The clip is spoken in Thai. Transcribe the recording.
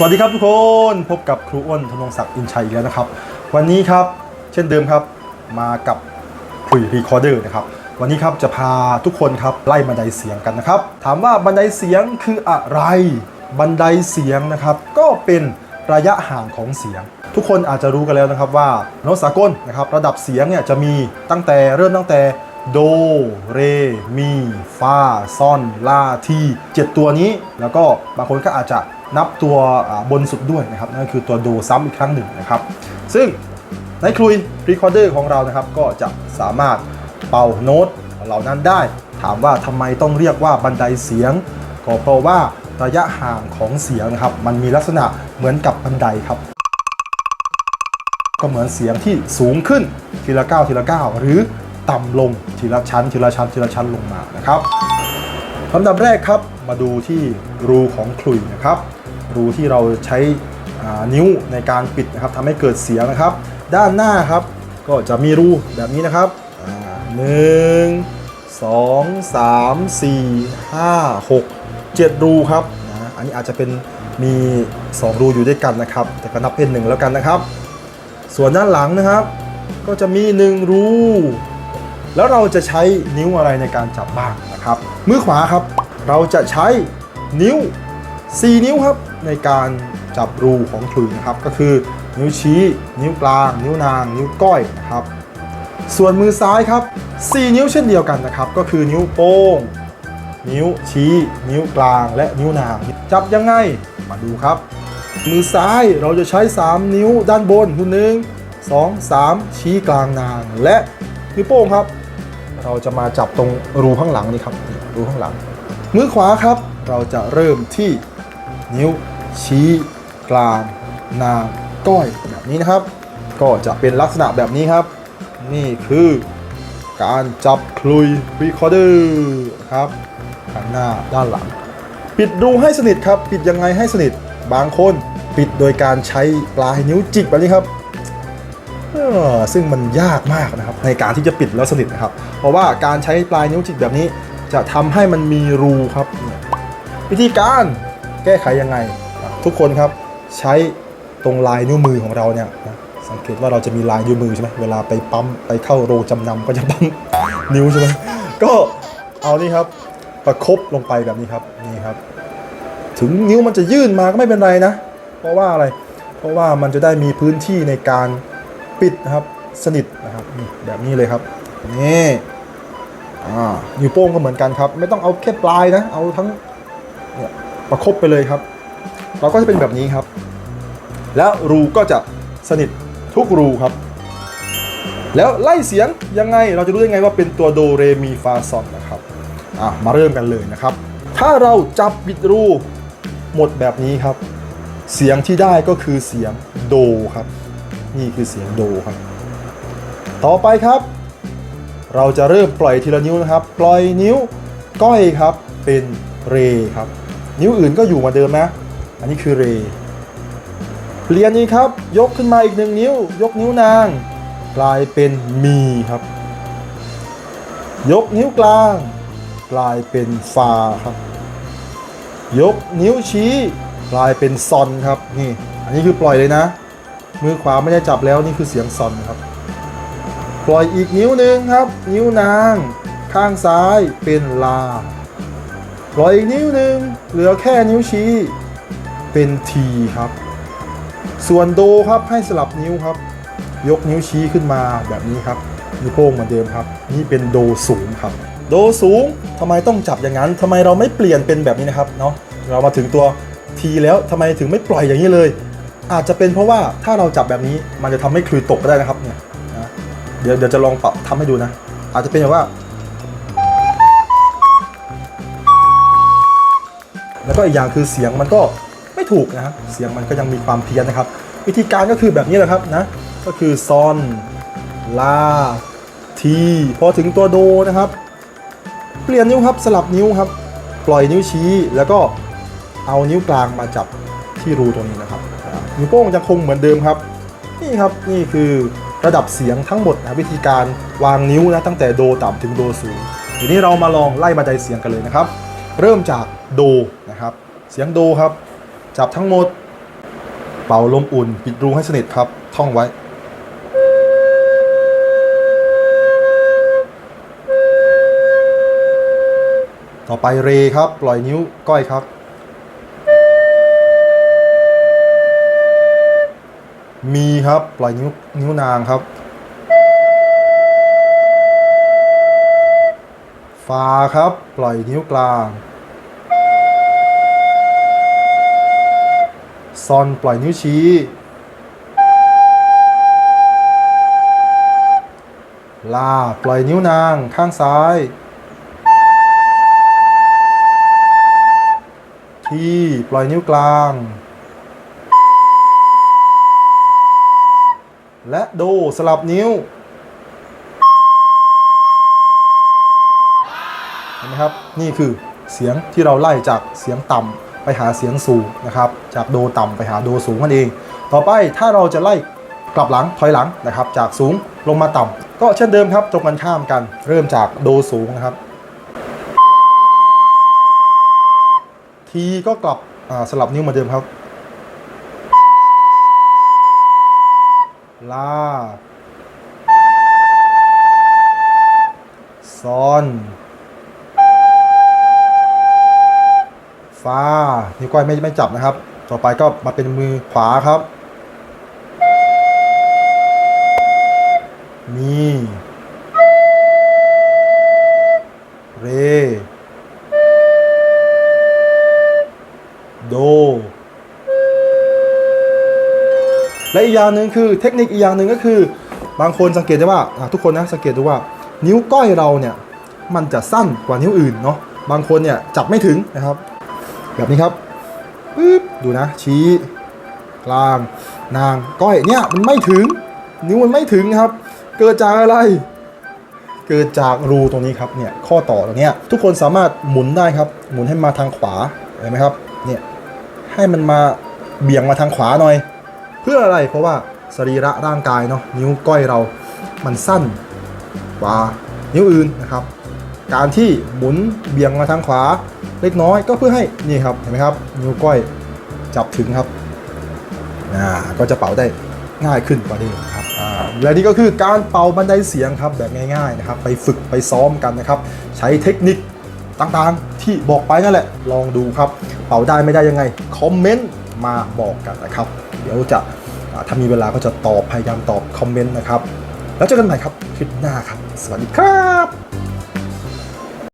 สวัสดีครับทุกคนพบกับครูอ้นธนงศักดิ์อินชัยอีกแล้วนะครับ วันนี้ครับเช่นเดิมครับมากับคุยรีคอร์เดอร์นะครับวันนี้ครับจะพาทุกคนครับไล่บันไดเสียงกันนะครับ ถามว่าบันไดเสียงคืออะไร บันไดเสียงนะครับ ก็เป็นระยะห่างของเสียง ทุกคนอาจจะรู้กันแล้วนะครับว่าโน้ตสากลนะครับระดับเสียงเนี่ยจะมีตั้งแต่เริ่มตั้งแต่โด เร มี ฟา ซอน ลา ทีเจ็ดตัวนี้ แล้วก็บางคนก็อาจจะ นับตัวบนสุดด้วยนะครับนั่นก็คือตัวโดซ้ำอีกครั้งหนึ่งนะครับ ซึ่งในคลุยรีคอร์เดอร์ของเรานะครับ ก็จะสามารถเป่าโน้ตเหล่านั้นได้ ถามว่าทำไมต้องเรียกว่าบันไดเสียง ก็เพราะว่าระยะห่างของเสียงนะครับ มันมีลักษณะเหมือนกับบันไดครับ ก็เหมือนเสียงที่สูงขึ้นทีละก้าวทีละก้าวหรือต่ำลงทีละชั้นทีละชั้นทีละชั้นลงมานะครับลำดับแรกครับ มาดูที่รูของขลุ่ยนะครับ รูที่เราใช้นิ้วในการปิดนะครับทำให้เกิดเสียงนะครับ ด้านหน้าครับก็จะมีรูแบบนี้นะครับหนึ่งสองสามสี่ห้าหกเจ็ดรูครับนะอันนี้อาจจะเป็นมี 2 รูอยู่ด้วยกันนะครับ แต่ก็นับเป็นหนึ่งแล้วกันนะครับ ส่วนด้านหลังนะครับ ก็จะมี 1 รู แล้วเราจะใช้นิ้วอะไรในการจับบ้างนะครับ มือขวาครับ เราจะใช้นิ้ว 4 นิ้วครับในการจับรูของขลุ่ยนะครับ ก็คือนิ้วชี้ นิ้วกลาง นิ้วนาง นิ้วก้อยนะครับ ส่วนมือซ้ายครับ 4 นิ้วเช่นเดียวกันนะครับ ก็คือนิ้วโป้ง นิ้วชี้ นิ้วกลาง และนิ้วนาง จับยังไง มาดูครับ มือซ้ายเราจะใช้ 3 นิ้วด้านบนคือหนึ่งสองสามชี้กลางนาง และนิ้วโป้งครับ เราจะมาจับตรงรูข้างหลังนี่ครับรูข้างหลัง มือขวาครับ เราจะเริ่มที่นิ้วชี้กลางนางก้อยแบบนี้นะครับ ก็จะเป็นลักษณะแบบนี้ครับ นี่คือการจับคลุยรีคอร์เดอร์ครับข้างหน้าด้านหลัง ปิดรูให้สนิทครับ ปิดยังไงให้สนิทบางคนปิดโดยการใช้ปลายนิ้วจิกแบบนี้ครับซึ่งมันยากมากนะครับในการที่จะปิดแล้วสนิทนะครับ เพราะว่าการใช้ปลายนิ้วจิกแบบนี้ จะทำให้มันมีรูครับเนี่ยวิธีการแก้ไขยังไง ทุกคนครับใช้ตรงลายนิ้วมือของเราเนี่ยนะสังเกตว่าเราจะมีลายนิ้วมือใช่ไหมเวลาไปปั๊มไปเข้าโรงจำนำก็จะปั๊มนิ้วใช่ไหมก็เอานี่ครับประคบลงไปแบบนี้ครับนี่ครับ ถึงนิ้วมันจะยื่นมาก็ไม่เป็นไรนะ เพราะว่าอะไร เพราะว่ามันจะได้มีพื้นที่ในการปิดนะครับสนิทนะครับแบบนี้เลยครับนี่ นิ้วโป้งก็เหมือนกันครับ ไม่ต้องเอาแค่ปลายนะ เอาทั้งประคบไปเลยครับ เราก็จะเป็นแบบนี้ครับ แล้วรูก็จะสนิททุกรูครับ แล้วไล่เสียงยังไงเราจะรู้ยังไงว่าเป็นตัวโดเรมีฟาซอนนะครับอะมาเริ่มกันเลยนะครับ ถ้าเราจับบิดรูหมดแบบนี้ครับ เสียงที่ได้ก็คือเสียงโดครับ นี่คือเสียงโดครับ ต่อไปครับ เราจะเริ่มปล่อยทีละนิ้วนะครับ ปล่อยนิ้วก้อยครับ เป็นเรครับ นิ้วอื่นก็อยู่มาเดิมนะ อันนี้คือเรเปลี่ยนนี้ครับ ยกขึ้นมาอีกหนึ่งนิ้ว ยกนิ้วนาง กลายเป็นมีครับ ยกนิ้วกลาง กลายเป็นฟาครับ ยกนิ้วชี้กลายเป็นซอนครับนี่ อันนี้คือปล่อยเลยนะ มือขวาไม่ได้จับแล้วนี่คือเสียงซอนครับ ปล่อยอีกนิ้วหนึ่งครับ นิ้วนาง ข้างซ้ายเป็นลา ปล่อยอีกนิ้วหนึ่งเหลือแค่นิ้วชี้เป็นทีครับ ส่วนโดครับให้สลับนิ้วครับ ยกนิ้วชี้ขึ้นมาแบบนี้ครับนิ้วโป้งเหมือนเดิมครับ นี่เป็นโดสูงครับ โดสูงทำไมต้องจับอย่างนั้นทำไมเราไม่เปลี่ยนเป็นแบบนี้นะครับเนาะเรามาถึงตัวทีแล้วทำไมถึงไม่ปล่อยอย่างนี้เลย อาจจะเป็นเพราะว่าถ้าเราจับแบบนี้มันจะทำให้คลุยตกก็ได้นะครับเนี่ย เดี๋ยวเดี๋ยวจะลองปรับทำให้ดูนะ อาจจะเป็นแบบว่า แล้วก็อีกอย่างคือเสียงมันก็ไม่ถูกนะครับเสียงมันก็ยังมีความเพี้ยนนะครับ วิธีการก็คือแบบนี้แหละครับนะ ก็คือซอนลาทีพอถึงตัวโดนะครับ เปลี่ยนนิ้วครับสลับนิ้วครับ ปล่อยนิ้วชี้แล้วก็เอานิ้วกลางมาจับที่รูตรงนี้นะครับนิ้วโป้งยังคงเหมือนเดิมครับ นี่ครับนี่คือ ระดับเสียงทั้งหมดนะวิธีการวางนิ้วนะตั้งแต่โดต่ำถึงโดสูงทีนี้เรามาลองไล่บันไดเสียงกันเลยนะครับ เริ่มจากโดนะครับ เสียงโดครับ จับทั้งหมด เป่าลมอุ่น ปิดรูให้สนิทครับ ท่องไว้ ต่อไปเรครับ ปล่อยนิ้วก้อยครับ มีครับปล่อยนิ้วนิ้วนางครับ ฟาครับปล่อยนิ้วกลาง ซอนปล่อยนิ้วชี้ ลาปล่อยนิ้วนางข้างซ้าย ทีปล่อยนิ้วกลาง และโดสลับนิ้วเห็นไหมครับนี่คือเสียงที่เราไล่จากเสียงต่ำไปหาเสียงสูงนะครับจากโดต่ำไปหาโดสูงนั่นเอง ต่อไปถ้าเราจะไล่กลับหลังถอยหลังนะครับ จากสูงลงมาต่ำก็เช่นเดิมครับตรงกันข้ามกัน เริ่มจากโดสูงนะครับทีก็กลับสลับนิ้วเหมาเดิมครับ ลา ซอน ฟา นิ้วก้อยไม่ไม่จับนะครับ ต่อไปก็มาเป็นมือขวาครับ มี เร โด และอีกอย่างหนึ่งคือเทคนิคอีกอย่างหนึ่งก็คือ บางคนสังเกตได้ว่าทุกคนนะสังเกตดูว่า นิ้วก้อยเราเนี่ยมันจะสั้นกว่านิ้วอื่นเนาะบางคนเนี่ยจับไม่ถึงนะครับ แบบนี้ครับปึ๊บดูนะ ชี้กลางนางก้อยเนี่ยมันไม่ถึง นิ้วมันไม่ถึงครับ เกิดจากอะไร เกิดจากรูตรงนี้ครับเนี่ยข้อต่อตรงนี้ทุกคนสามารถหมุนได้ครับ หมุนให้มาทางขวาเห็นไหมครับเนี่ยให้มันมาเบี่ยงมาทางขวาหน่อย พื่ออะไรเพราะว่าสรีระร่างกายเนาะนิ้วก้อยเรามันสั้นกว่านิ้วอื่นนะครับ การที่หมุนเบี่ยงมาทางขวาเล็กน้อยก็เพื่อให้นี่ครับเห็นไหมครับ นิ้วก้อยจับถึงครับอ่าก็จะเป่าได้ง่ายขึ้นกว่าเดิมครับอ่าและนี่ก็คือการเป่าบันไดเสียงครับแบบง่ายๆนะครับ ไปฝึกไปซ้อมกันนะครับ ใช้เทคนิคต่างๆที่บอกไปนั่นแหละ ลองดูครับ เป่าได้ไม่ได้ยังไง คอมเมนต์ มาบอกกันนะครับ เดี๋ยวจะถ้ามีเวลาก็จะตอบพยายามตอบคอมเมนต์นะครับ แล้วเจอกันใหม่ครับคลิปหน้าครับ สวัสดีครับ